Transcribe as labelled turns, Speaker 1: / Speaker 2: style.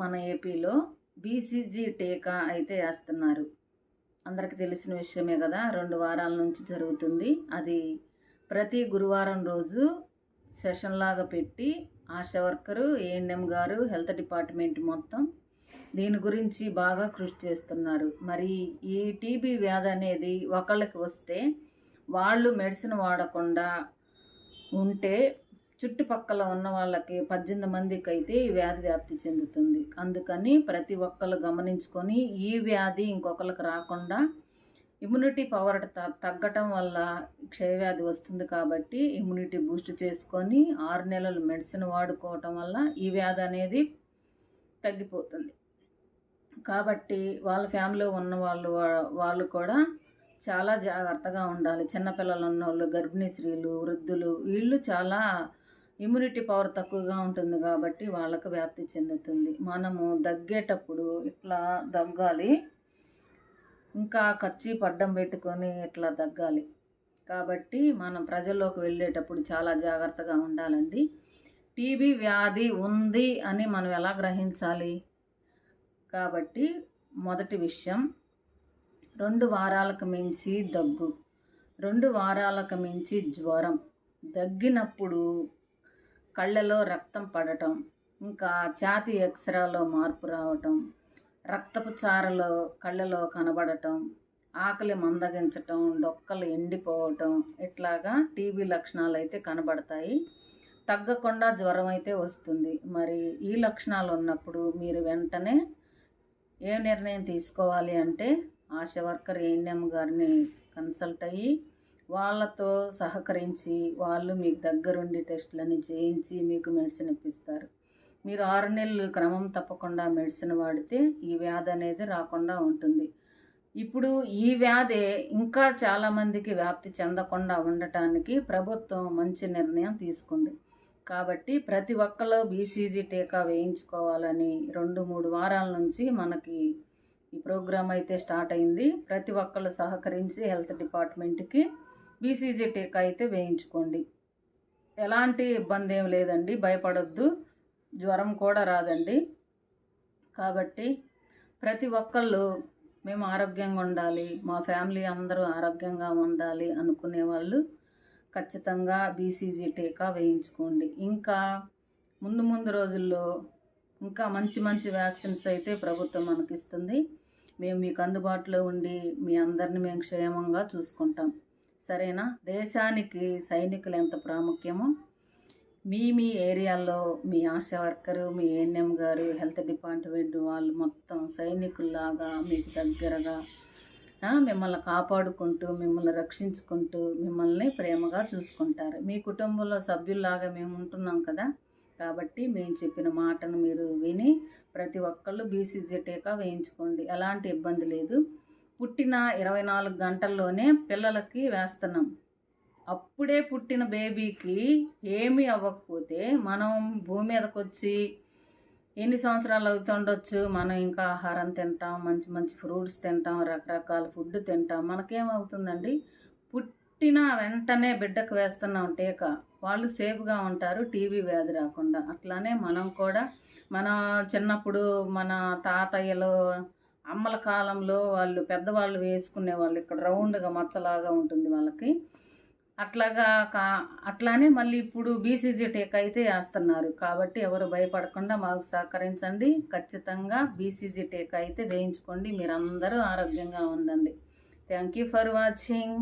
Speaker 1: మన ఏపీలో బీసీజీ టీకా అయితే వేస్తున్నారు. అందరికి తెలిసిన విషయమే కదా రెండు వారాల నుంచి జరుగుతుంది. అది ప్రతి గురువారం రోజు సెషన్ లాగా పెట్టి ఆశా వర్కరు ఏఎన్ఎం గారు హెల్త్ డిపార్ట్మెంట్ మొత్తం దీని గురించి బాగా కృషి చేస్తున్నారు. మరి ఈ టీబీ వ్యాధి అనేది ఒకళ్ళకి వస్తే వాళ్ళు మెడిసిన్ వాడకుండా ఉంటే చుట్టుపక్కల ఉన్న వాళ్ళకి పద్దెనిమిది మందికి అయితే ఈ వ్యాధి వ్యాప్తి చెందుతుంది. అందుకని ప్రతి ఒక్కరు గమనించుకొని ఈ వ్యాధి ఇంకొకరికి రాకుండా ఇమ్యూనిటీ పవర్ తగ్గటం వల్ల క్షయవ్యాధి వస్తుంది కాబట్టి ఇమ్యూనిటీ బూస్ట్ చేసుకొని ఆరు నెలలు మెడిసిన్ వాడుకోవటం వల్ల ఈ వ్యాధి అనేది తగ్గిపోతుంది. కాబట్టి వాళ్ళ ఫ్యామిలీలో ఉన్న వాళ్ళు వాళ్ళు కూడా చాలా జాగ్రత్తగా ఉండాలి. చిన్నపిల్లలు ఉన్న వాళ్ళు గర్భిణీ స్త్రీలు వృద్ధులు వీళ్ళు చాలా ఇమ్యూనిటీ పవర్ తక్కువగా ఉంటుంది కాబట్టి వాళ్ళకు వ్యాప్తి చెందుతుంది. మనము దగ్గేటప్పుడు ఇట్లా దగ్గాలి. ఇంకా ఖర్చు పడ్డం పెట్టుకొని ఇట్లా దగ్గాలి. కాబట్టి మనం ప్రజల్లోకి వెళ్ళేటప్పుడు చాలా జాగ్రత్తగా ఉండాలండి. టీబీ వ్యాధి ఉంది అని మనం ఎలా గ్రహించాలి? కాబట్టి మొదటి విషయం రెండు వారాలకు మించి దగ్గు రెండు వారాలకు మించి జ్వరం. దగ్గినప్పుడు కళ్ళలో రక్తం పడటం ఇంకా ఛాతి ఎక్స్రాలో మార్పు రావటం రక్తపు చారలో కళ్ళలో కనబడటం ఆకలి మందగించటం డొక్కలు ఎండిపోవటం ఇట్లాగా టీబీ లక్షణాలు అయితే కనబడతాయి. తగ్గకుండా జ్వరం అయితే వస్తుంది. మరి ఈ లక్షణాలు ఉన్నప్పుడు మీరు వెంటనే ఏ నిర్ణయం తీసుకోవాలి అంటే ఆశా వర్కర్ ఏఎన్ఎం గారిని కన్సల్ట్ అయ్యి వాళ్ళతో సహకరించి వాళ్ళు మీకు దగ్గరుండి టెస్టులని చేయించి మీకు మెడిసిన్ ఇప్పిస్తారు. మీరు ఆరు నెలలు క్రమం తప్పకుండా మెడిసిన్ వాడితే ఈ వ్యాధి అనేది రాకుండా ఉంటుంది. ఇప్పుడు ఈ వ్యాధి ఇంకా చాలామందికి వ్యాప్తి చెందకుండా ఉండటానికి ప్రభుత్వం మంచి నిర్ణయం తీసుకుంది. కాబట్టి ప్రతి ఒక్కళ్ళు బీసీజీ టీకా వేయించుకోవాలని రెండు మూడు వారాల నుంచి మనకి ఈ ప్రోగ్రామ్ అయితే స్టార్ట్ అయింది. ప్రతి ఒక్కరు సహకరించి హెల్త్ డిపార్ట్మెంట్కి బీసీజీ టీకా అయితే వేయించుకోండి. ఎలాంటి ఇబ్బంది ఏం లేదండి. భయపడొద్దు. జ్వరం కూడా రాదండి. కాబట్టి ప్రతి ఒక్కళ్ళు మేము ఆరోగ్యంగా ఉండాలి. మా ఫ్యామిలీ అందరూ ఆరోగ్యంగా ఉండాలి అనుకునే వాళ్ళు ఖచ్చితంగా బీసీజీ టీకా వేయించుకోండి. ఇంకా ముందు ముందు రోజుల్లో ఇంకా మంచి మంచి వ్యాక్సిన్స్ అయితే ప్రభుత్వం మనకిస్తుంది. మేము మీకు అందుబాటులో ఉండి మీ అందరిని మేము క్షేమంగా చూసుకుంటాం. సరేనా? దేశానికి సైనికులు ఎంత ప్రాముఖ్యమో? మీ మీ ఏరియాలో మీ ఆశా వర్కరు మీ ఏఎన్ఎం గారు హెల్త్ డిపార్ట్మెంట్ వాళ్ళు మొత్తం సైనికుల్లాగా మీకు దగ్గరగా మిమ్మల్ని కాపాడుకుంటూ మిమ్మల్ని రక్షించుకుంటూ మిమ్మల్ని ప్రేమగా చూసుకుంటారు. మీ కుటుంబంలో సభ్యుల్లాగా మేము ఉంటున్నాం కదా? కాబట్టి మేము చెప్పిన మాటను మీరు విని ప్రతి ఒక్కళ్ళు బీసీజీ టీకా వేయించుకోండి. ఎలాంటి ఇబ్బంది లేదు. పుట్టిన ఇరవై నాలుగు గంటల్లోనే పిల్లలకి వేస్తున్నాం. అప్పుడే పుట్టిన బేబీకి ఏమీ అవ్వకపోతే మనం భూమి మీదకి వచ్చి ఎన్ని సంవత్సరాలు అవుతుండొచ్చు మనం ఇంకా ఆహారం తింటాం మంచి మంచి ఫ్రూట్స్ తింటాం రకరకాల ఫుడ్ తింటాం. మనకేమవుతుందండి పుట్టిన వెంటనే బిడ్డకు వేస్తున్నాం టీకా. వాళ్ళు సేఫ్గా ఉంటారు టీవీ వ్యాధి రాకుండా. అట్లానే మనం కూడా మన చిన్నప్పుడు మన తాతయ్యలు అమ్మల కాలంలో వాళ్ళు పెద్దవాళ్ళు వేసుకునే వాళ్ళు ఇక్కడ రౌండ్గా మచ్చలాగా ఉంటుంది వాళ్ళకి. అట్లాగా కా అట్లానే మళ్ళీ ఇప్పుడు బీసీజీ టీకా అయితే వేస్తున్నారు. కాబట్టి ఎవరు భయపడకుండా మాకు సహకరించండి. ఖచ్చితంగా బీసీజీ టీకా అయితే వేయించుకోండి. మీరందరూ ఆరోగ్యంగా ఉండండి. Thank you for watching